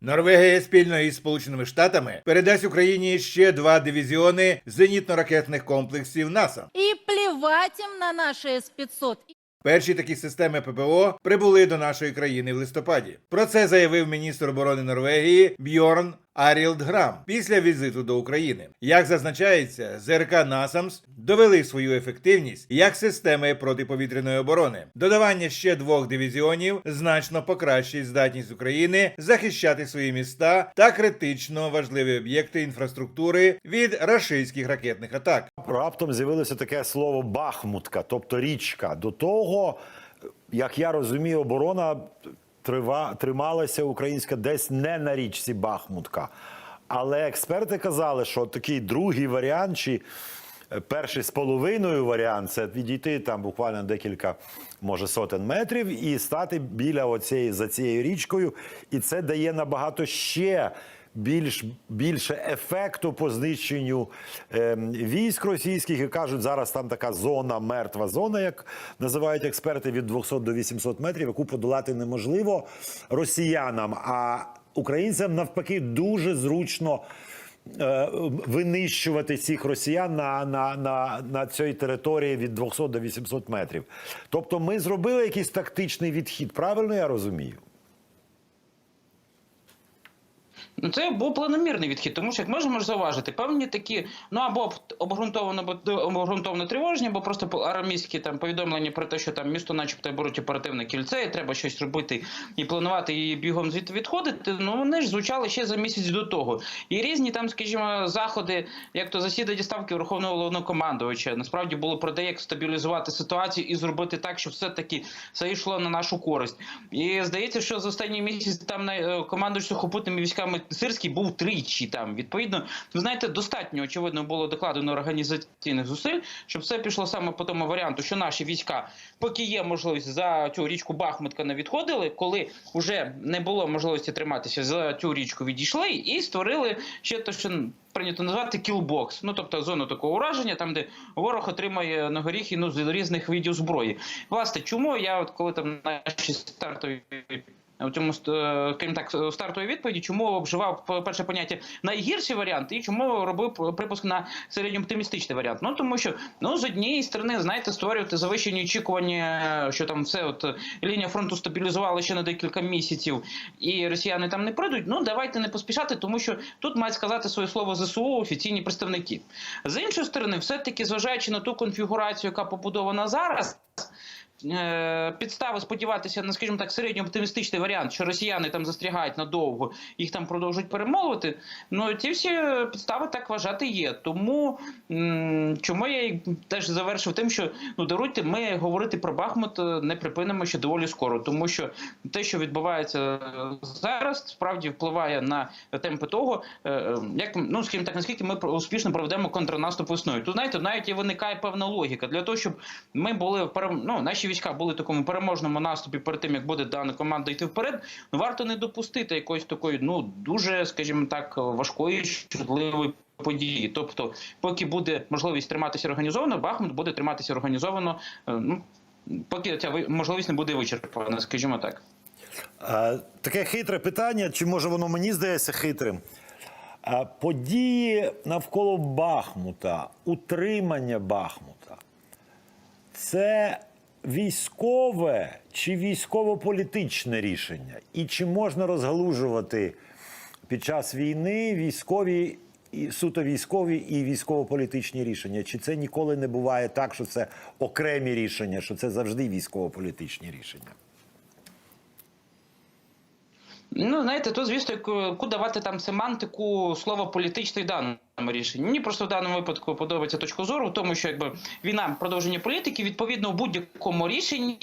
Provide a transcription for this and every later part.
Норвегія спільно із Сполученими Штатами передасть Україні ще два дивізіони зенітно-ракетних комплексів НАСА. І плівать їм на наші С-500. Перші такі системи ППО прибули до нашої країни в листопаді. Про це заявив міністр оборони Норвегії Бьорн Арілд Грам після візиту до України. Як зазначається, ЗРК Насамс довели свою ефективність як системи протиповітряної оборони. Додавання ще двох дивізіонів значно покращить здатність України захищати свої міста та критично важливі об'єкти інфраструктури від рашистських ракетних атак. Раптом з'явилося таке слово Бахмутка, тобто річка. До того, як я розумію, оборона трива, трималася українська десь не на річці Бахмутка. Але експерти казали, що такий другий варіант, чи е, перший з половиною варіант це відійти там буквально декілька, може, сотень метрів і стати біля оцієї за цією річкою. І це дає набагато ще більш більше ефекту по знищенню ем, військ російських і кажуть, зараз там така зона, мертва зона, як називають експерти, від 200 до 800 метрів, яку подолати неможливо росіянам. А українцям навпаки дуже зручно. е, Винищувати цих росіян на, на, на, на цій території від 200 до 800 метрів. Тобто, ми зробили якийсь тактичний відхід. Правильно я розумію? Ну, це був планомірний відхід, тому що як можемо ж зауважити, певні такі, ну або обґрунтовано обґрунтовано тривожні, або просто арамійські там повідомлення про те, що там місто, начебто, беруть оперативне кільце, і треба щось робити і планувати і бігом звідти відходити. Ну вони ж звучали ще за місяць до того. І різні там, скажімо, заходи, як то засідання ставки Верховного головнокомандувача, насправді було про те, як стабілізувати ситуацію і зробити так, щоб все таки все йшло на нашу користь. І здається, що за останній місяць там на е, сухопутними військами Сирський був тричі там. Відповідно, ви знаєте, достатньо очевидно було докладено організаційних зусиль, щоб все пішло саме по тому варіанту, що наші війська, поки є можливість за цю річку Бахмутка не відходили, коли вже не було можливості триматися за цю річку, відійшли і створили ще те, що прийнято назвати кілбокс. Ну тобто зону такого ураження, там де ворог отримає на горіхи ну, з різних видів зброї. Власне, чому я от коли там наші стартові у цьому е, крім так стартовій відповіді, чому вживав п- перше поняття найгірший варіант, і чому робив припуск на середньооптимістичний варіант? Ну тому що ну з однієї сторони, знаєте, створювати завищені очікування, що там все от лінія фронту стабілізувала ще на декілька місяців, і росіяни там не прийдуть. Ну давайте не поспішати, тому що тут мають сказати своє слово ЗСУ офіційні представники. З іншої сторони, все таки зважаючи на ту конфігурацію, яка побудована зараз. Е, Підстави сподіватися на, скажімо так, середньо оптимістичний варіант, що росіяни там застрягають надовго, їх там продовжують перемовити. Ну ці всі підстави так вважати є. Тому чому я теж завершив тим, що ну даруйте, ми говорити про Бахмут е, не припинимо ще доволі скоро, тому що те, що відбувається е, зараз, справді впливає на темпи того, як ну скажімо так, наскільки ми успішно проведемо контрнаступ весною. Тут знаєте, навіть і виникає певна логіка для того, щоб ми були ну, наші війська були в такому переможному наступі перед тим, як буде дана команда йти вперед. Ну варто не допустити якоїсь такої, ну дуже, скажімо так, важкої чутливої. Події, тобто, поки буде можливість триматися організовано, Бахмут буде триматися організовано. е, Ну поки ця можливість не буде вичерпана, скажімо так. Е, Таке хитре питання, чи може воно мені здається хитрим? Е, Події навколо Бахмута, утримання Бахмута це військове чи військово-політичне рішення? І чи можна розгалужувати під час війни військові і суто військові і військово-політичні рішення? Чи це ніколи не буває так, що це окремі рішення, що це завжди військово-політичні рішення? Ну, знаєте, тут, звісно, яку- яку давати там семантику слова політичний даному рішенні. Мені просто в даному випадку подобається точка зору, в тому що якби війна продовження політики, відповідно, в будь-якому рішенні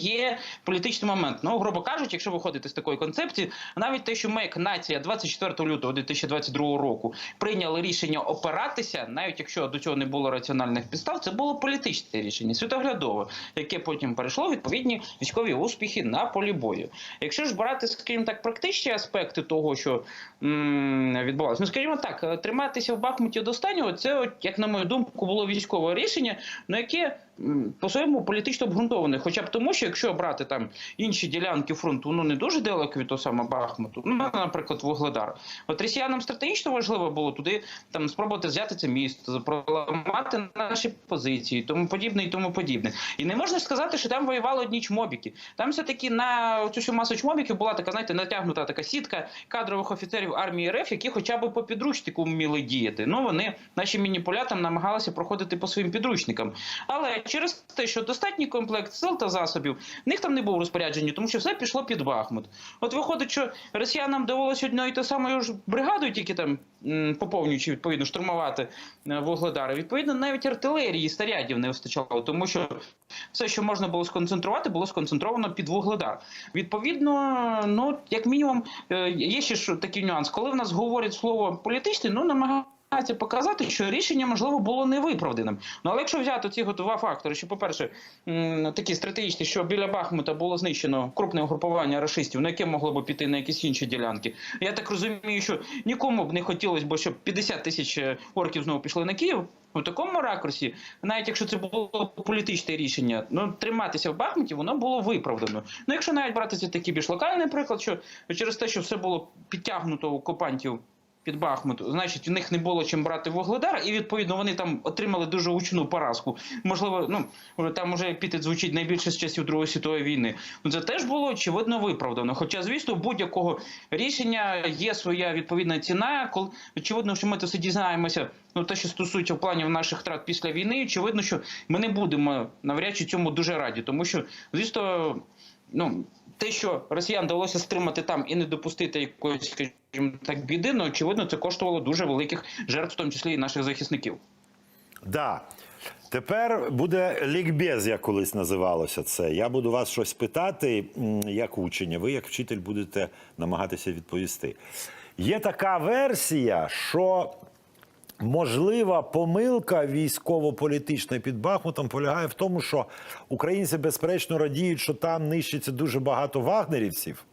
є політичний момент. Ну, грубо кажучи, якщо виходити з такої концепції, навіть те, що ми як нація 24 лютого 2022 року прийняли рішення опиратися, навіть якщо до цього не було раціональних підстав, це було політичне рішення, світоглядове, яке потім перейшло в відповідні військові успіхи на полі бою. Якщо ж брати, скажімо так, практичні аспекти того, що м, відбувалося, ну скажімо так, триматися в Бахмуті до останнього, це, як на мою думку, було військове рішення, на яке по-своєму політично обґрунтований. Хоча б тому, що якщо брати там інші ділянки фронту, ну не дуже далеко від того самого Бахмуту, ну, наприклад, Вугледар. От росіянам стратегічно важливо було туди там спробувати взяти це місто, проламати наші позиції, тому подібне і тому подібне. І не можна сказати, що там воювали одні чмобіки. Там все-таки на цю всю масу чмобіків була така, знаєте, натягнута така сітка кадрових офіцерів армії РФ, які хоча б по підручнику вміли діяти. Ну вони наші маніпулятам намагалися проходити по своїм підручникам. Але через те, що достатній комплект сил та засобів, в них там не був розпоряджені, тому що все пішло під Бахмут. От виходить, що росіянам довелося одною і самою ж бригадою, тільки там поповнюючи відповідно штурмувати е, Вугледар. Відповідно, навіть артилерії і снарядів не вистачало, тому що все, що можна було сконцентрувати, було сконцентровано під Вугледар. Відповідно, ну як мінімум, е, є ще такий нюанс. Коли в нас говорять слово політичне, ну намагаються показати, що рішення можливо було невиправданим. Ну але якщо взяти ці два фактори, що, по-перше, такі стратегічні, що біля Бахмута було знищено крупне угрупування рашистів, на яке могло б піти на якісь інші ділянки. Я так розумію, що нікому б не хотілося, бо щоб 50 тисяч е, орків знову пішли на Київ. У такому ракурсі, навіть якщо це було політичне рішення, ну триматися в Бахмуті, воно було виправдано. Ну, якщо навіть брати це такий більш локальний приклад, що через те, що все було підтягнуто окупантів під Бахмут, значить, у них не було чим брати Вугледар, і відповідно вони там отримали дуже гучну поразку. Можливо, ну там уже епітет звучить найбільше з часів Другої світової війни. Ну це теж було очевидно виправдано. Хоча, звісно, будь-якого рішення є своя відповідна ціна. Коли очевидно, що ми це все дізнаємося. Ну, те, що стосується планів наших втрат після війни, очевидно, що ми не будемо навряд чи цьому дуже раді, тому що, звісно, ну те, що росіян вдалося стримати там і не допустити якоїсь, скажімо так, біди, ну очевидно, це коштувало дуже великих жертв, в тому числі і наших захисників. Да. Тепер буде лікбез, як колись називалося це. Я буду вас щось питати, як учення. Ви, як вчитель, будете намагатися відповісти. Є така версія, що можлива помилка військово-політична під Бахмутом полягає в тому, що українці безперечно радіють, що там нищиться дуже багато вагнерівців.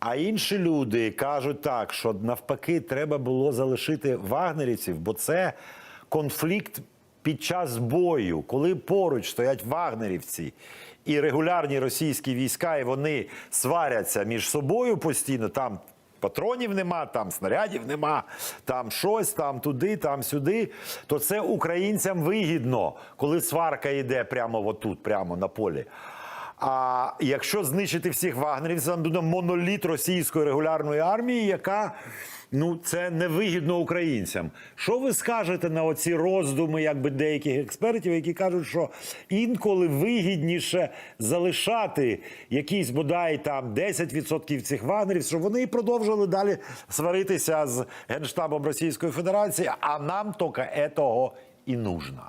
А інші люди кажуть так, що навпаки треба було залишити вагнерівців, бо це конфлікт під час бою, коли поруч стоять вагнерівці і регулярні російські війська, і вони сваряться між собою постійно. Там патронів нема, там снарядів нема, там щось, там туди, там сюди. То це українцям вигідно, коли сварка йде прямо отут, прямо на полі. А якщо знищити всіх вагнерів, це буде моноліт російської регулярної армії, яка ну це невигідно українцям. Що ви скажете на оці роздуми, якби деяких експертів, які кажуть, що інколи вигідніше залишати якісь бодай там 10% цих вагнерів, щоб вони і продовжили далі сваритися з генштабом Російської Федерації, а нам тільки етого і нужно.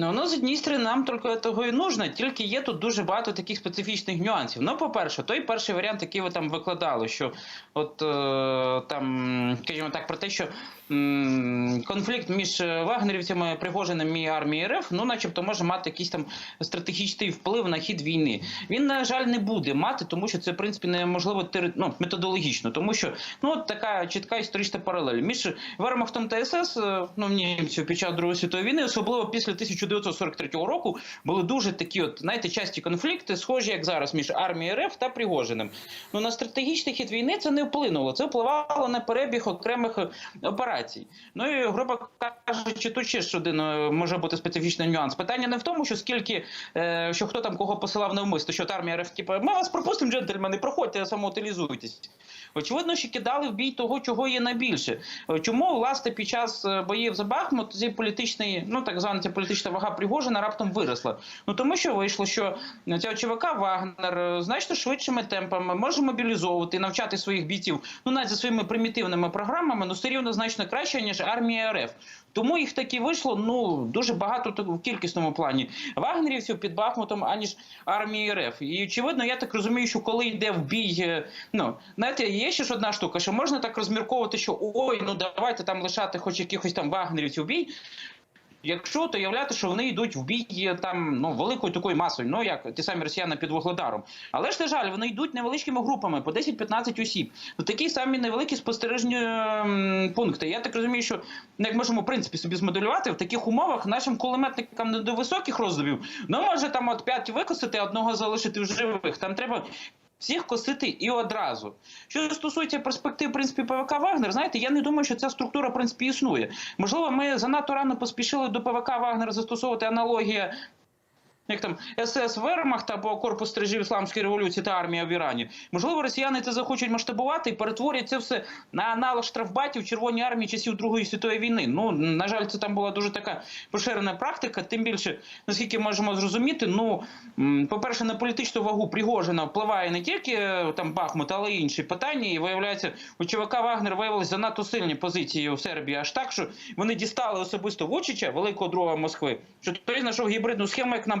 Ну, ну, з однієї сторони, нам тільки того і нужно, тільки є тут дуже багато таких специфічних нюансів. Ну, по-перше, той перший варіант, який ви там викладали, що от е, там, скажімо так, про те, що конфлікт між вагнерівцями, Пригожиним і армією РФ, ну, начебто, може мати якийсь там стратегічний вплив на хід війни. Він, на жаль, не буде мати, тому що це, в принципі, неможливо ну, методологічно, тому що ну, така чітка історична паралель. Між Вермахтом та СС, е, ну, німців під час Другої світової війни, особливо після 1943 року, були дуже такі, от, знаєте, часті конфлікти, схожі, як зараз, між армією РФ та Пригожиним. Ну, на стратегічний хід війни це не вплинуло. Це впливало на перебіг окремих е, операцій. Ну і, грубо кажучи, тут ще один е, може бути специфічний нюанс. Питання не в тому, що скільки, е, що хто там кого посилав навмисно, що армія РФ, типу, ми вас пропустимо, джентльмени, проходьте, самоутилізуйтесь. Очевидно, що кидали в бій того, чого є найбільше. Е, Чому власне під час боїв за Бахмут цей політичний, ну так звана ця політична вага Пригожина раптом виросла? Ну тому що вийшло, що цього ЧВК Вагнер значно швидшими темпами може мобілізовувати навчати своїх бійців, ну навіть за своїми примітивними програмами, ну все рівно значно краще ніж армія РФ. Тому їх таки вийшло ну дуже багато в кількісному плані вагнерівців під Бахмутом, аніж армії РФ. І очевидно, я так розумію, що коли йде в бій, е, ну знаєте, є ще ж одна штука, що можна так розмірковувати, що ой, ну давайте там лишати хоч якихось там вагнерівців в бій. Якщо то являти, що вони йдуть в бій е, там ну великою такою масою, ну як ті самі росіяни під Вугледаром. Але ж на жаль, вони йдуть невеличкими групами по 10-15 осіб. Ну такі самі невеликі спостережні ем, пункти. Я так розумію, що ну, як можемо в принципі собі змоделювати в таких умовах нашим кулеметникам не до високих роздобів. Ну може там от 5 викосити, одного залишити в живих. Там треба. Всіх косити і одразу. Що стосується перспектив, в принципі, ПВК Вагнер, знаєте, я не думаю, що ця структура в принципі існує. Можливо, ми занадто рано поспішили до ПВК Вагнер застосовувати аналогія. Як там СС Вермахт або Корпус стрижів Ісламської революції та армія в Ірані. Можливо, росіяни це захочуть масштабувати і перетворять це все на аналог штрафбатів Червоній армії часів Другої світової війни. Ну на жаль, це там була дуже така поширена практика. Тим більше, наскільки можемо зрозуміти, ну по-перше, на політичну вагу Пригожина впливає не тільки е, там Бахмут, але й інші питання. І виявляється, у ЧВК Вагнер виявилися занадто сильні позиції у Сербії, аж так, що вони дістали особисто Вучича, великого друга Москви, що той знайшов гібридну схему, як нам